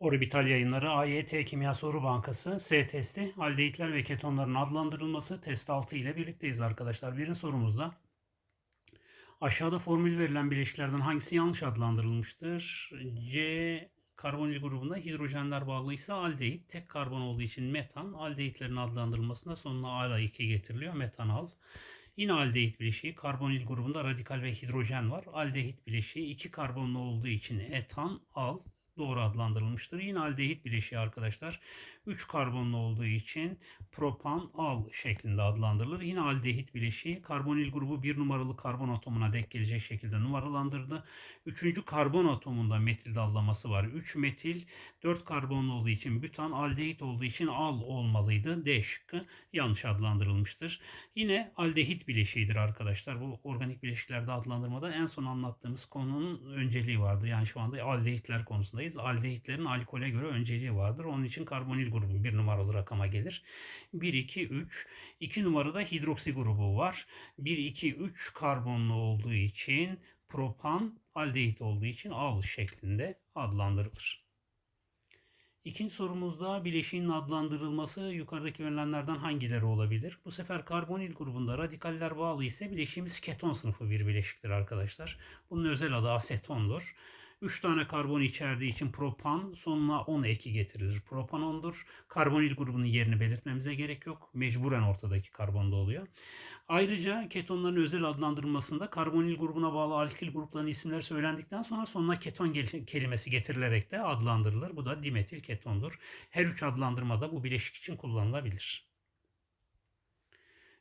Orbital yayınları AYT Kimya Soru Bankası S testi aldehitler ve ketonların adlandırılması test 6 ile birlikteyiz arkadaşlar. Birinci sorumuzda aşağıda formül verilen bileşiklerden hangisi yanlış adlandırılmıştır? C karbonil grubunda hidrojenler bağlıysa aldehit, tek karbon olduğu için metan, aldehitlerin adlandırılmasında sonuna ala 2 getiriliyor. Metanal. Yine aldehit bileşiği karbonil grubunda radikal ve hidrojen var. Aldehit bileşiği iki karbonlu olduğu için etan, al doğru adlandırılmıştır. Yine aldehit bileşiği arkadaşlar 3 karbonlu olduğu için propan al şeklinde adlandırılır. Yine aldehit bileşiği karbonil grubu 1 numaralı karbon atomuna denk gelecek şekilde numaralandırdı. 3. karbon atomunda metil dallaması var. 3 metil 4 karbonlu olduğu için bütan aldehit olduğu için al olmalıydı. D şıkkı yanlış adlandırılmıştır. Yine aldehit bileşiğidir arkadaşlar. Bu organik bileşiklerde adlandırmada en son anlattığımız konunun önceliği vardır. Yani şu anda aldehitler konusundayız. Aldehitlerin alkole göre önceliği vardır. Onun için karbonil grubu bir numaralı rakama gelir. 1, 2, 3. 2 numarada hidroksi grubu var. 1, 2, 3 karbonlu olduğu için propan aldehit olduğu için al şeklinde adlandırılır. İkinci sorumuzda bileşiğin adlandırılması yukarıdaki verilenlerden hangileri olabilir? Bu sefer karbonil grubunda radikaller bağlı ise bileşiğimiz keton sınıfı bir bileşiktir arkadaşlar. Bunun özel adı asetondur. 3 tane karbon içerdiği için propan sonuna 10 eki getirilir. Propan 10'dur. Karbonil grubunun yerini belirtmemize gerek yok. Mecburen ortadaki karbonda oluyor. Ayrıca ketonların özel adlandırılmasında karbonil grubuna bağlı alkil grupların isimleri söylendikten sonra sonuna keton kelimesi getirilerek de adlandırılır. Bu da dimetil ketondur. Her üç adlandırmada bu bileşik için kullanılabilir.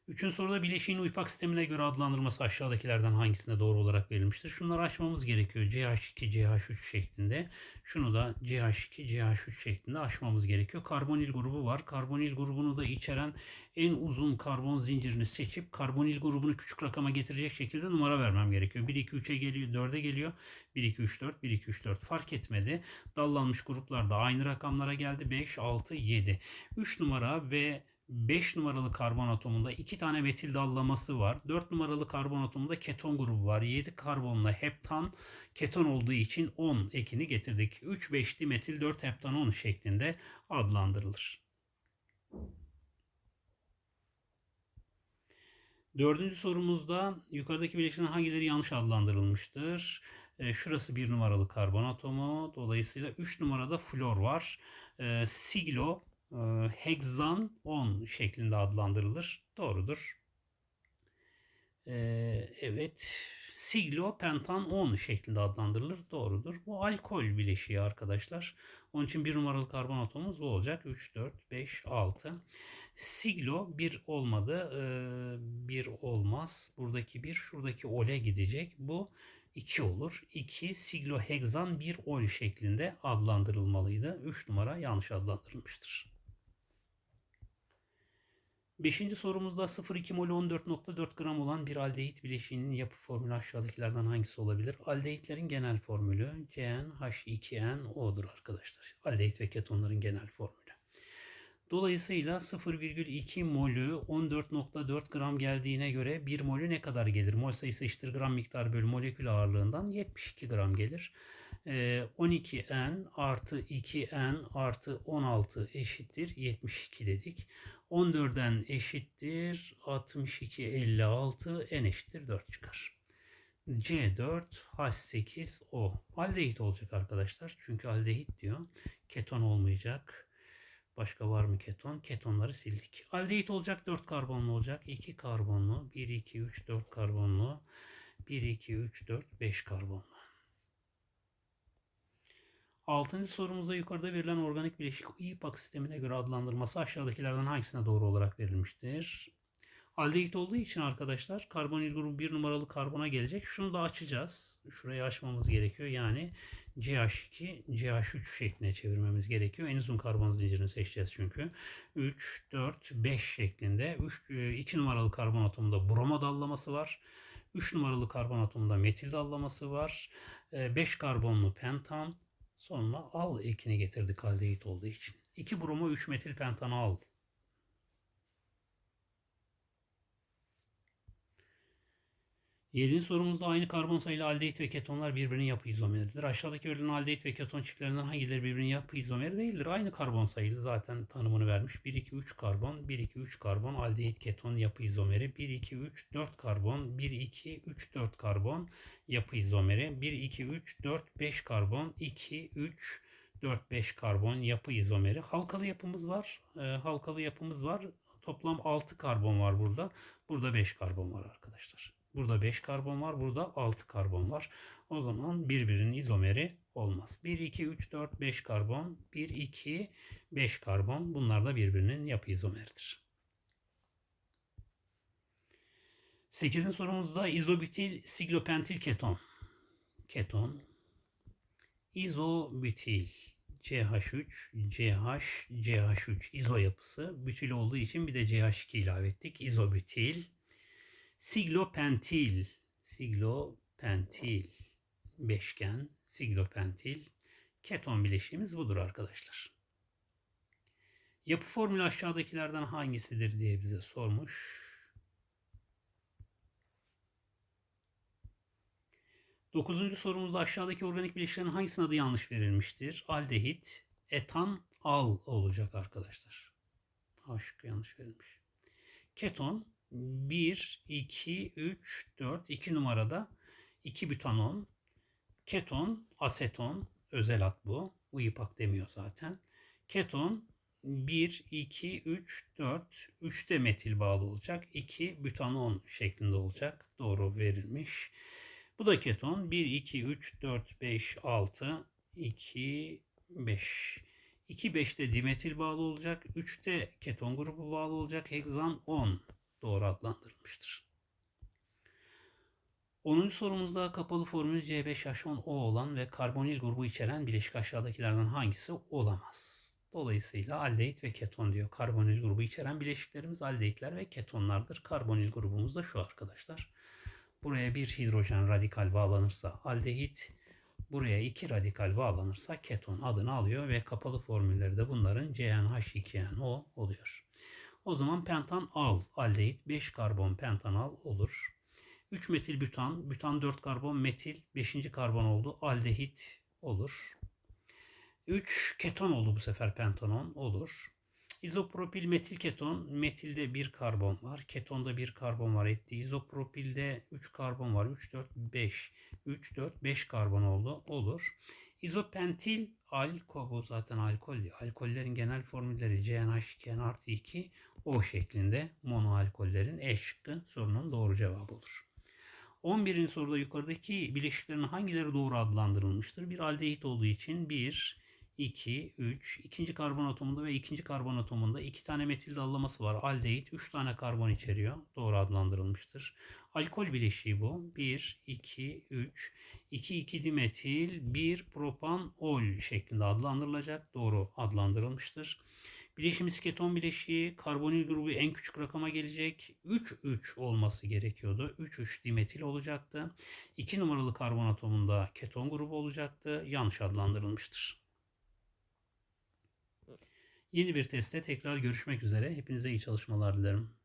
Üçüncü soruda bileşiğin uypak sistemine göre adlandırılması aşağıdakilerden hangisinde doğru olarak verilmiştir? Şunları açmamız gerekiyor. CH2, CH3 şeklinde. Şunu da CH2, CH3 şeklinde açmamız gerekiyor. Karbonil grubu var. Karbonil grubunu da içeren en uzun karbon zincirini seçip karbonil grubunu küçük rakama getirecek şekilde numara vermem gerekiyor. 1, 2, 3'e geliyor, 4'e geliyor. 1, 2, 3, 4, 1, 2, 3, 4 fark etmedi. Dallanmış gruplar da aynı rakamlara geldi. 5, 6, 7. 3 numara ve 5 numaralı karbon atomunda 2 tane metil dallaması var. 4 numaralı karbon atomunda keton grubu var. 7 karbonla heptan keton olduğu için 10 ekini getirdik. 3 5 dimetil 4 heptan 10 şeklinde adlandırılır. Dördüncü sorumuzda yukarıdaki bileşiklerin hangileri yanlış adlandırılmıştır? E, şurası bir numaralı karbon atomu. Dolayısıyla 3 numarada flor var. E, siglo hexan 10 şeklinde adlandırılır. Doğrudur. E, evet. Siglopentan 10 şeklinde adlandırılır. Doğrudur. Bu alkol bileşiği arkadaşlar. Onun için bir numaralı karbon atomumuz bu olacak. 3, 4, 5, 6. Siglo 1 olmadı. 1 e, olmaz. Buradaki 1 şuradaki ole gidecek. Bu 2 olur. 2 siglohexan 1 ol şeklinde adlandırılmalıydı. 3 numara yanlış adlandırılmıştır. Beşinci sorumuzda 0,2 mol 14.4 gram olan bir aldehit bileşiğinin yapı formülü aşağıdakilerden hangisi olabilir? Aldehitlerin genel formülü CnH2nO'dur arkadaşlar. Aldehit ve ketonların genel formülü. Dolayısıyla 0,2 molü 14.4 gram geldiğine göre 1 molü ne kadar gelir? Mol sayısı eşittir gram miktar bölü molekül ağırlığından 72 gram gelir. 12n ee, artı 2n artı 16 eşittir 72 dedik. 14'den eşittir 62 56 n eşittir 4 çıkar. C4 H8O aldehit olacak arkadaşlar. Çünkü aldehit diyor. Keton olmayacak. Başka var mı keton? Ketonları sildik. Aldehit olacak 4 karbonlu olacak. 2 karbonlu. 1, 2, 3, 4 karbonlu. 1, 2, 3, 4, 5 karbonlu. Altıncı sorumuzda yukarıda verilen organik bileşik İPAK sistemine göre adlandırması aşağıdakilerden hangisine doğru olarak verilmiştir? Aldehit olduğu için arkadaşlar karbonil grubu bir numaralı karbona gelecek. Şunu da açacağız. Şurayı açmamız gerekiyor. Yani CH2, CH3 şekline çevirmemiz gerekiyor. En uzun karbon zincirini seçeceğiz çünkü. 3, 4, 5 şeklinde. 3, 2 numaralı karbon atomunda broma dallaması var. 3 numaralı karbon atomunda metil dallaması var. 5 karbonlu pentan. Sonra al ekini getirdik aldehit olduğu için. 2 bromo 3 metil pentanal Yedinci sorumuzda aynı karbon sayılı aldehit ve ketonlar birbirinin yapı izomeridir. Aşağıdaki verilen aldehit ve keton çiftlerinden hangileri birbirinin yapı izomeri değildir? Aynı karbon sayılı zaten tanımını vermiş. 1, 2, 3 karbon, 1, 2, 3 karbon, aldehit keton yapı izomeri. 1, 2, 3, 4 karbon, 1, 2, 3, 4 karbon yapı izomeri. 1, 2, 3, 4, 5 karbon, 2, 3, 4, 5 karbon yapı izomeri. Halkalı yapımız var. Ee, halkalı yapımız var. Toplam 6 karbon var burada. Burada 5 karbon var arkadaşlar. Burada 5 karbon var. Burada 6 karbon var. O zaman birbirinin izomeri olmaz. 1, 2, 3, 4, 5 karbon. 1, 2, 5 karbon. Bunlar da birbirinin yapı izomeridir. 8. sorumuzda izobutil siglopentil keton. Keton. İzobutil. CH3, CH, CH3 izo yapısı. Bütil olduğu için bir de CH2 ilave ettik. İzobutil. Siglopentil. Siglopentil. Beşgen. Siglopentil. Keton bileşiğimiz budur arkadaşlar. Yapı formülü aşağıdakilerden hangisidir diye bize sormuş. Dokuzuncu sorumuzda aşağıdaki organik bileşiklerin hangisinin adı yanlış verilmiştir? Aldehit, etan, al olacak arkadaşlar. Şıkkı yanlış verilmiş. Keton 1, 2, 3, 4, 2 numarada 2 butanon, keton, aseton, özel ad bu. UIPAK demiyor zaten. Keton 1, 2, 3, 4, 3 de metil bağlı olacak. 2 butanon şeklinde olacak. Doğru verilmiş. Bu da keton. 1, 2, 3, 4, 5, 6, 2, 5. 2, 5'te dimetil bağlı olacak. 3'te keton grubu bağlı olacak. Heksan 10 doğru adlandırılmıştır. 10. sorumuzda kapalı formülü C5H10O olan ve karbonil grubu içeren bileşik aşağıdakilerden hangisi olamaz? Dolayısıyla aldehit ve keton diyor. Karbonil grubu içeren bileşiklerimiz aldehitler ve ketonlardır. Karbonil grubumuz da şu arkadaşlar. Buraya bir hidrojen radikal bağlanırsa aldehit, buraya iki radikal bağlanırsa keton adını alıyor ve kapalı formülleri de bunların CnH2nO oluyor. O zaman pentan al aldehit 5 karbon pentanal olur. 3 metil butan, butan 4 karbon metil 5. karbon oldu aldehit olur. 3 keton oldu bu sefer pentanon olur. İzopropil metil keton. Metilde bir karbon var. Ketonda bir karbon var etti. İzopropilde 3 karbon var. 3, 4, 5. 3, 4, 5 karbon oldu. Olur. İzopentil alkol zaten alkol diyor. Alkollerin genel formülleri CnH2n artı 2 O şeklinde monoalkollerin E şıkkı sorunun doğru cevabı olur. 11. soruda yukarıdaki bileşiklerin hangileri doğru adlandırılmıştır? Bir aldehit olduğu için 1, 2, 3, ikinci karbon atomunda ve ikinci karbon atomunda iki tane metil dallaması var. Aldehit 3 tane karbon içeriyor. Doğru adlandırılmıştır. Alkol bileşiği bu. 1, 2, 3, 2, 2 dimetil, 1 propan ol şeklinde adlandırılacak. Doğru adlandırılmıştır. Bileşimiz keton bileşiği karbonil grubu en küçük rakama gelecek. 3-3 olması gerekiyordu. 3-3 dimetil olacaktı. 2 numaralı karbon atomunda keton grubu olacaktı. Yanlış adlandırılmıştır. Yeni bir testte tekrar görüşmek üzere. Hepinize iyi çalışmalar dilerim.